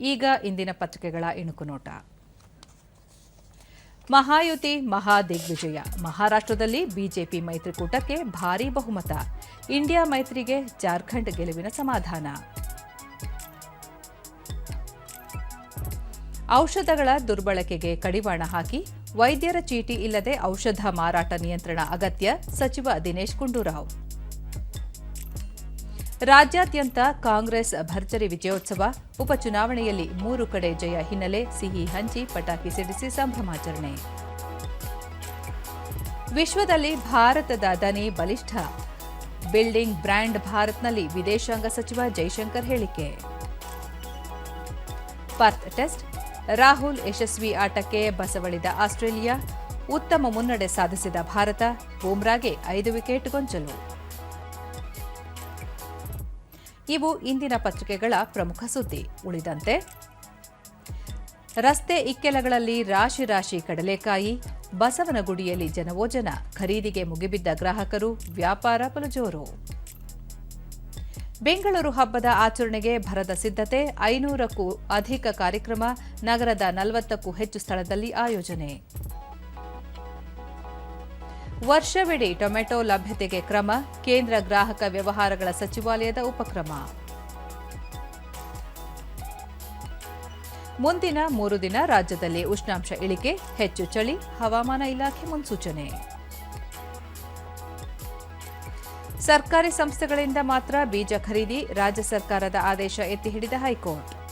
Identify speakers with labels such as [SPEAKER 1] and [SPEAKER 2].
[SPEAKER 1] ಈಗ ಇಂದಿನ ಪತ್ರಿಕೆಗಳ ಇಣುಕು ನೋಟ ಮಹಾಯುತಿ ಮಹಾದಿಗ್ವಿಜಯ. ಮಹಾರಾಷ್ಟ್ರದಲ್ಲಿ ಬಿಜೆಪಿ ಮೈತ್ರಿಕೂಟಕ್ಕೆ ಭಾರೀ ಬಹುಮತ. ಇಂಡಿಯಾ ಮೈತ್ರಿಗೆ ಜಾರ್ಖಂಡ್ ಗೆಲುವಿನ ಸಮಾಧಾನ. ಔಷಧಗಳ ದುರ್ಬಳಕೆಗೆ ಕಡಿವಾಣ ಹಾಕಿ ವೈದ್ಯರ ಚೀಟಿ ಇಲ್ಲದೆ ಔಷಧ ಮಾರಾಟ ನಿಯಂತ್ರಣ ಅಗತ್ಯ, ಸಚಿವ ದಿನೇಶ್ ಗುಂಡೂರಾವ್. ರಾಜ್ಯಾದ್ಯಂತ ಕಾಂಗ್ರೆಸ್ ಭರ್ಜರಿ ವಿಜಯೋತ್ಸವ, ಉಪಚುನಾವಣೆಯಲ್ಲಿ ಮೂರು ಕಡೆ ಜಯ ಹಿನ್ನೆಲೆ ಸಿಹಿ ಹಂಚಿ ಪಟಾಕಿ ಸಿಡಿಸಿ ಸಂಭ್ರಮಾಚರಣೆ ವಿಶ್ವದಲ್ಲಿ ಭಾರತದ ದನಿ ಬಲಿಷ್ಠ. ಬಿಲ್ಡಿಂಗ್ ಬ್ರ್ಯಾಂಡ್ ಭಾರತ್ನಲ್ಲಿ ವಿದೇಶಾಂಗ ಸಚಿವ ಜೈಶಂಕರ್ ಹೇಳಿಕೆ. ಪರ್ತ್ ಟೆಸ್ಟ್, ರಾಹುಲ್ ಯಶಸ್ವಿ ಆಟಕ್ಕೆ ಬಸವಳಿದ ಆಸ್ಟ್ರೇಲಿಯಾ, ಉತ್ತಮ ಮುನ್ನಡೆ ಸಾಧಿಸಿದ ಭಾರತ, ಬೂಮ್ರಾಗೆ ಐದು ವಿಕೆಟ್ ಗೊಂಚಲು. ಇವು ಇಂದಿನ ಪತ್ರಿಕೆಗಳ ಪ್ರಮುಖ ಸುದ್ದಿ. ಉಳಿದಂತೆ, ರಸ್ತೆ ಇಕ್ಕೆಲಗಳಲ್ಲಿ ರಾಶಿ ರಾಶಿ ಕಡಲೆಕಾಯಿ, ಬಸವನಗುಡಿಯಲ್ಲಿ ಜನವೋಜನ, ಖರೀದಿಗೆ ಮುಗಿಬಿದ್ದ ಗ್ರಾಹಕರು, ವ್ಯಾಪಾರ ಬಲಜೋರು ಬೆಂಗಳೂರು ಹಬ್ಬದ ಆಚರಣೆಗೆ ಭರದ ಸಿದ್ಧತೆ, ಐನೂರಕ್ಕೂ ಅಧಿಕ ಕಾರ್ಯಕ್ರಮ, ನಗರದ ನಲವತ್ತಕ್ಕೂ ಹೆಚ್ಚು ಸ್ಥಳದಲ್ಲಿ ಆಯೋಜನೆ. ವರ್ಷವಿಡೀ ಟೊಮೆಟೊ ಲಭ್ಯತೆಗೆ ಕ್ರಮ, ಕೇಂದ್ರ ಗ್ರಾಹಕ ವ್ಯವಹಾರಗಳ ಸಚಿವಾಲಯದ ಉಪಕ್ರಮ. ಮುಂದಿನ ಮೂರು ದಿನ ರಾಜ್ಯದಲ್ಲಿ ಉಷ್ಣಾಂಶ ಇಳಿಕೆ, ಹೆಚ್ಚು ಚಳಿ, ಹವಾಮಾನ ಇಲಾಖೆ ಮುನ್ಸೂಚನೆ. ಸರ್ಕಾರಿ ಸಂಸ್ಥೆಗಳಿಂದ ಮಾತ್ರ ಬೀಜ ಖರೀದಿ, ರಾಜ್ಯ ಸರ್ಕಾರದ ಆದೇಶ ಎತ್ತಿ ಹಿಡಿದ ಹೈಕೋರ್ಟ್.